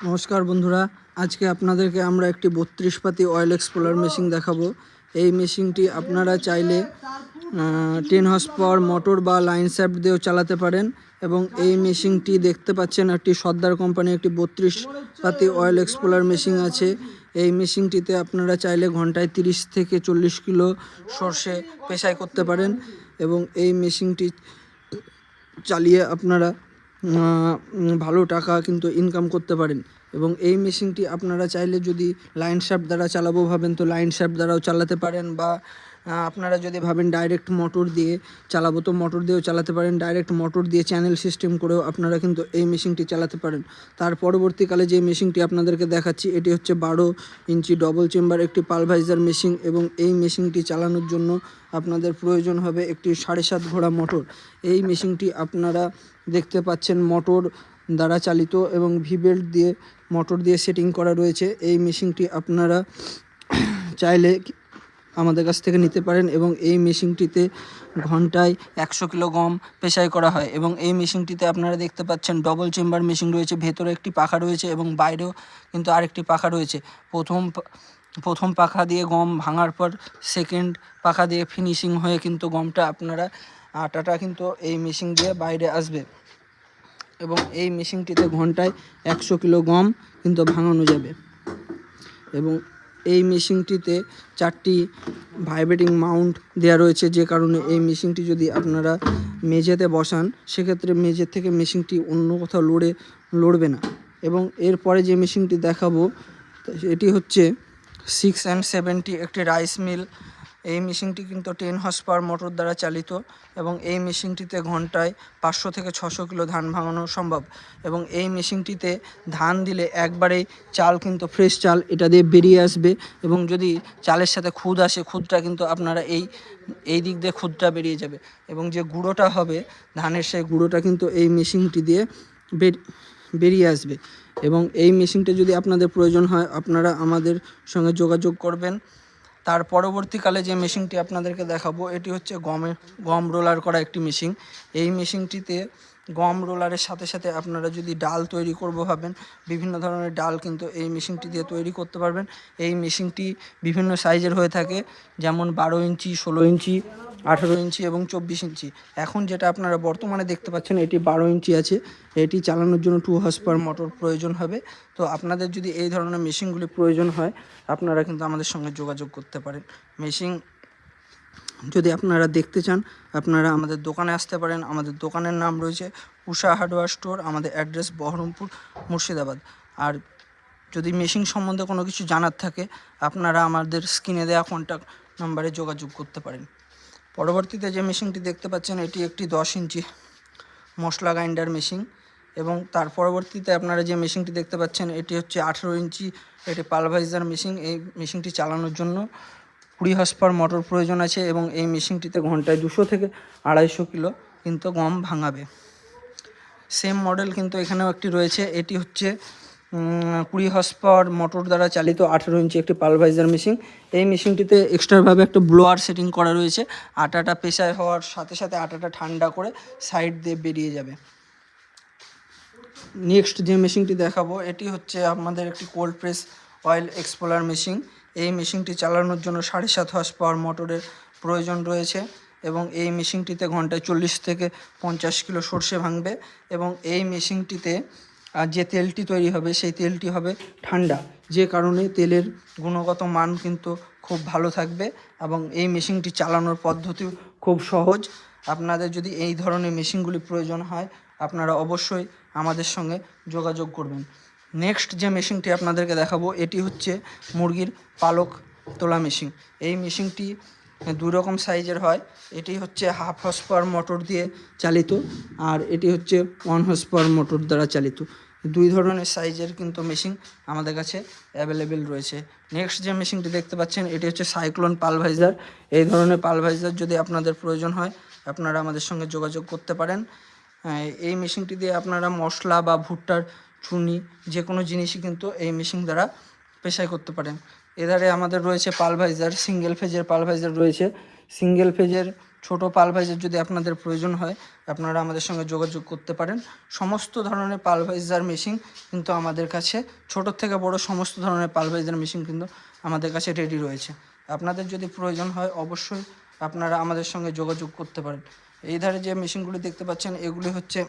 নমস্কার বন্ধুরা, আজকে আপনাদেরকে আমরা একটি বত্রিশ পাতি অয়েল এক্সপ্লোর মেশিন দেখাবো। এই মেশিনটি আপনারা চাইলে টেন হর্স পাওয়ার মোটর বা লাইন শ্যাফট দিয়েও চালাতে পারেন এবং এই মেশিনটি দেখতে পাচ্ছেন একটি সর্দার কোম্পানি একটি বত্রিশ পাতি অয়েল এক্সপ্লোর মেশিন আছে। এই মেশিনটিতে আপনারা চাইলে ঘন্টায় তিরিশ থেকে চল্লিশ কিলো সর্ষে পেশাই করতে পারেন এবং এই মেশিনটি চালিয়ে আপনারা ভালো টাকা কিন্তু ইনকাম করতে পারেন। এবং এই মেশিনটি আপনারা চাইলে যদি লাইন শ্যাফ্ট দ্বারা চালাবো ভাবেন, তো লাইন শ্যাফ্ট দ্বারাও চালাতে পারেন বা আপনারা যদি ভাবেন ডাইরেক্ট মোটর দিয়ে চালাবো, তো মোটর দিয়েও চালাতে পারেন। ডাইরেক্ট মোটর দিয়ে চ্যানেল সিস্টেম করেও আপনারা কিন্তু এই মেশিনটি চালাতে পারেন। তার পরবর্তীকালে যে মেশিনটি আপনাদেরকে দেখাচ্ছি, এটি হচ্ছে বারো ইঞ্চি ডবল চেম্বার একটি পালভাইজার মেশিন এবং এই মেশিনটি চালানোর জন্য আপনাদের প্রয়োজন হবে একটি সাড়ে সাত ঘোড়া মোটর এই মেশিনটি আপনারা দেখতে পাচ্ছেন মোটর দ্বারা চালিত এবং ভি বেল্ট দিয়ে মোটর দিয়ে সেটিং করা রয়েছে। এই মেশিনটি আপনারা চাইলে আমাদের কাছ থেকে নিতে পারেন এবং এই মেশিনটিতে ঘন্টায় একশো কিলো গম পেশাই করা হয় এবং এই মেশিনটিতে আপনারা দেখতে পাচ্ছেন ডবল চেম্বার মেশিন রয়েছে, ভেতরে একটি পাখা রয়েছে এবং বাইরেও কিন্তু আরেকটি পাখা রয়েছে। প্রথম প্রথম পাখা দিয়ে গম ভাঙার পর সেকেন্ড পাখা দিয়ে ফিনিশিং হয়ে কিন্তু গমটা আপনারা আটাটা কিন্তু এই মেশিন দিয়ে বাইরে আসবে এবং এই মেশিনটিতে ঘন্টায় একশো কিলো গম কিন্তু ভাঙানো যাবে। এবং এই মেশিনটিতে চারটি ভাইব্রেটিং মাউন্ট দেওয়া রয়েছে, যে কারণে এই মেশিনটি যদি আপনারা মেঝেতে বসান, সেক্ষেত্রে মেঝের থেকে মেশিনটি অন্য কোথাও লড়ে, লড়বে না। এবং এরপরে যে মেশিনটি দেখাবো, এটি হচ্ছে সিক্স অ্যান্ড সেভেনটি একটি রাইস মিল এই মেশিনটি কিন্তু টেন হর্স পাওয়ার মোটর দ্বারা চালিত এবং এই মেশিনটিতে ঘন্টায় পাঁচশো থেকে ছশো কিলো ধান ভাঙানো সম্ভব এবং এই মেশিনটিতে ধান দিলে একবারেই চাল কিন্তু ফ্রেশ চাল, এটা দিয়ে বেরিয়ে আসবে এবং যদি চালের সাথে খুদ আসে, খুদটা কিন্তু আপনারা এই এই দিক দিয়ে খুদটা বেরিয়ে যাবে এবং যে গুঁড়োটা হবে, ধানের সেই গুঁড়োটা কিন্তু এই মেশিনটি দিয়ে বেরিয়ে আসবে এবং এই মেশিনটা যদি আপনাদের প্রয়োজন হয়, আপনারা আমাদের সঙ্গে যোগাযোগ করবেন। তার পরবর্তীকালে যে মেশিনটি আপনাদেরকে দেখাবো, এটি হচ্ছে গমের গম রোলার করা একটি মেশিন। এই মেশিনটিতে গম রোলারের সাথে সাথে আপনারা যদি ডাল তৈরি করব ভাবেন, বিভিন্ন ধরনের ডাল কিন্তু এই মেশিনটি দিয়ে তৈরি করতে পারবেন। এই মেশিনটি বিভিন্ন সাইজের হয়ে থাকে, যেমন বারো ইঞ্চি, ষোলো ইঞ্চি, আঠেরো ইঞ্চি এবং চব্বিশ ইঞ্চি। এখন যেটা আপনারা বর্তমানে দেখতে পাচ্ছেন, এটি বারো ইঞ্চি আছে। এটি চালানোর জন্য টু হর্স পার মোটর প্রয়োজন হবে। তো আপনাদের যদি এই ধরনের মেশিনগুলি প্রয়োজন হয়, আপনারা কিন্তু আমাদের সঙ্গে যোগাযোগ করতে পারেন। মেশিন যদি আপনারা দেখতে চান, আপনারা আমাদের দোকানে আসতে পারেন। আমাদের দোকানের নাম রয়েছে উষা হার্ডওয়্যার স্টোর, আমাদের অ্যাড্রেস বহরমপুর, মুর্শিদাবাদ। আর যদি মেশিন সম্বন্ধে কোনো কিছু জানার থাকে, আপনারা আমাদের স্ক্রিনে দেওয়া কন্ট্যাক্ট নাম্বারে যোগাযোগ করতে পারেন। পরবর্তীতে যে মেশিনটি দেখতে পাচ্ছেন, এটি একটি দশ ইঞ্চি মশলা গ্রাইন্ডার মেশিন এবং তার পরবর্তীতে আপনারা যে মেশিনটি দেখতে পাচ্ছেন, এটি হচ্ছে আঠেরো ইঞ্চি একটি পালভাইজার মেশিন। এই মেশিনটি চালানোর জন্য কুড়ি হসপার মোটর প্রয়োজন আছে এবং এই মেশিনটিতে ঘন্টায় দুশো থেকে আড়াইশো কিলো কিন্তু গম ভাঙাবে। সেম মডেল কিন্তু এখানেও একটি রয়েছে। এটি হচ্ছে কুড়ি হর্স পাওয়ার মোটর দ্বারা চালিত আঠেরো ইঞ্চি একটি পালভাইজার মেশিন এই মেশিনটিতে এক্সট্রাভাবে একটা ব্লোয়ার সেটিং করা রয়েছে। আটাটা পেশায় হওয়ার সাথে সাথে আটাটা ঠান্ডা করে সাইড দিয়ে বেরিয়ে যাবে। নেক্সট যে মেশিনটি দেখাবো, এটি হচ্ছে আমাদের একটি cold press oil expeller machine এই মেশিনটি চালানোর জন্য সাড়ে সাত হর্স পাওয়ার মোটরের প্রয়োজন রয়েছে এবং এই মেশিনটিতে ঘন্টায় চল্লিশ থেকে পঞ্চাশ কিলো সর্ষে ভাঙবে এবং এই মেশিনটিতে যে তেলটি তৈরি হবে সেই তেলটি হবে ঠান্ডা। যে কারণে তেলের গুণগত মান কিন্তু খুব ভালো থাকবে এবং এই মেশিনটি চালানোর পদ্ধতিও খুব সহজ। আপনাদের যদি এই ধরনের মেশিনগুলি প্রয়োজন হয়, আপনারা অবশ্যই আমাদের সঙ্গে যোগাযোগ করবেন। নেক্সট যে মেশিনটি আপনাদেরকে দেখাবো, এটি হচ্ছে মুরগির পালক তোলা মেশিন এই মেশিনটি দুই রকম সাইজের হয়। এটি হচ্ছে হাফ হর্স মোটর দিয়ে চালিত আর এটি হচ্ছে ওয়ান হর্স পাওয়ার মোটর দ্বারা চালিত। দুই ধরনের সাইজের কিন্তু মেশিন আমাদের কাছে অ্যাভেলেবেল রয়েছে। নেক্সট যে মেশিনটি দেখতে পাচ্ছেন, এটি হচ্ছে সাইক্লোন পালভাইজার এই ধরনের পালভাইজার যদি আপনাদের প্রয়োজন হয়, আপনারা আমাদের সঙ্গে যোগাযোগ করতে পারেন। এই মেশিনটি দিয়ে আপনারা মশলা বা ভুট্টার চুনি যে কোনো জিনিসই কিন্তু এই মেশিন দ্বারা পেশাই করতে পারেন। এধারে আমাদের রয়েছে পালভাইজার সিঙ্গেল ফেজের পালভাইজার রয়েছে। সিঙ্গেল ফেজের ছোট পালভাইজার যদি আপনাদের প্রয়োজন হয়, আপনারা আমাদের সঙ্গে যোগাযোগ করতে পারেন। সমস্ত ধরনের পালভাইজার মেশিন কিন্তু আমাদের কাছে, ছোট থেকে বড় সমস্ত ধরনের পালভাইজার মেশিন কিন্তু আমাদের কাছে রেডি রয়েছে। আপনাদের যদি প্রয়োজন হয়, অবশ্যই আপনারা আমাদের সঙ্গে যোগাযোগ করতে পারেন। এই ধারে যে মেশিনগুলি দেখতে পাচ্ছেন, এগুলি হচ্ছে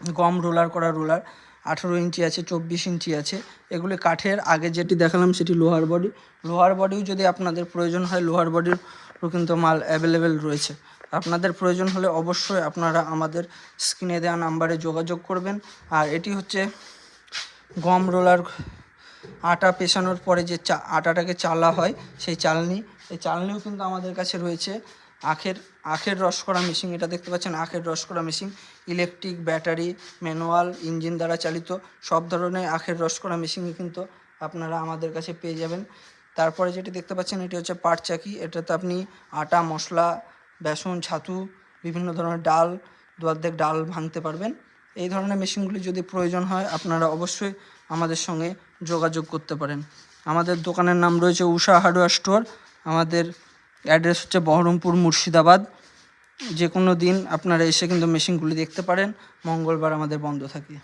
গম রোলার করা রোলার। আঠেরো ইঞ্চি আছে, চব্বিশ ইঞ্চি আছে। এগুলি কাঠের, আগে যেটি দেখালাম সেটি লোহার বডি। লোহার বডিও যদি আপনাদের প্রয়োজন হয়, লোহার বডির কিন্তু মাল অ্যাভেলেবেল রয়েছে। আপনাদের প্রয়োজন হলে অবশ্যই আপনারা আমাদের স্ক্রিনে দেওয়া নাম্বারে যোগাযোগ করবেন। আর এটি হচ্ছে গম রোলার, আটা পেছানোর পরে যে চা, আটাটাকে চালা হয়, সেই চালনি এই চালনিও কিন্তু আমাদের কাছে রয়েছে আখের আখের রস করা মেশিন এটা দেখতে পাচ্ছেন আখের রস করা machine electric battery manual engine দ্বারা চালিত, সব ধরনের আখের রস করা মেশিনই কিন্তু আপনারা আমাদের কাছে পেয়ে যাবেন। তারপরে যেটি দেখতে পাচ্ছেন, এটি হচ্ছে পাট চাকি, এটাতে আপনি আটা, মশলা, বেসন, ছাতু, বিভিন্ন ধরনের ডাল দু অর্ধেক ডাল ভাঙতে পারবেন। এই ধরনের মেশিনগুলি যদি প্রয়োজন হয়, আপনারা অবশ্যই আমাদের সঙ্গে যোগাযোগ করতে পারেন। আমাদের দোকানের নাম রয়েছে উষা হার্ডওয়্যার স্টোর। আমাদের অ্যাড্রেস হচ্ছে বহরমপুর মুর্শিদাবাদ। যে কোনো দিন আপনারা এসে কিন্তু মেশিনগুলি দেখতে পারেন। মঙ্গলবার আমাদের বন্ধ থাকে।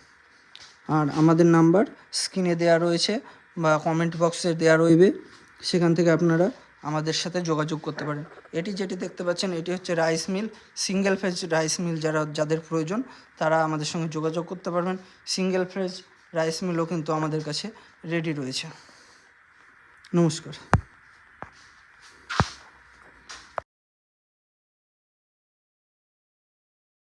আর আমাদের নাম্বার স্ক্রিনে দেওয়া রয়েছে বা কমেন্ট বক্সে দেওয়া রইবে। সেখান থেকে আপনারা আমাদের সাথে যোগাযোগ করতে পারেন। এটি যেটি দেখতে পাচ্ছেন, এটি হচ্ছে rice mill single phase rice mill যারা, যাদের প্রয়োজন, তারা আমাদের সঙ্গে যোগাযোগ করতে পারবেন। সিঙ্গেল ফেজ রাইস মিলও কিন্তু আমাদের কাছে রেডি রয়েছে। নমস্কার।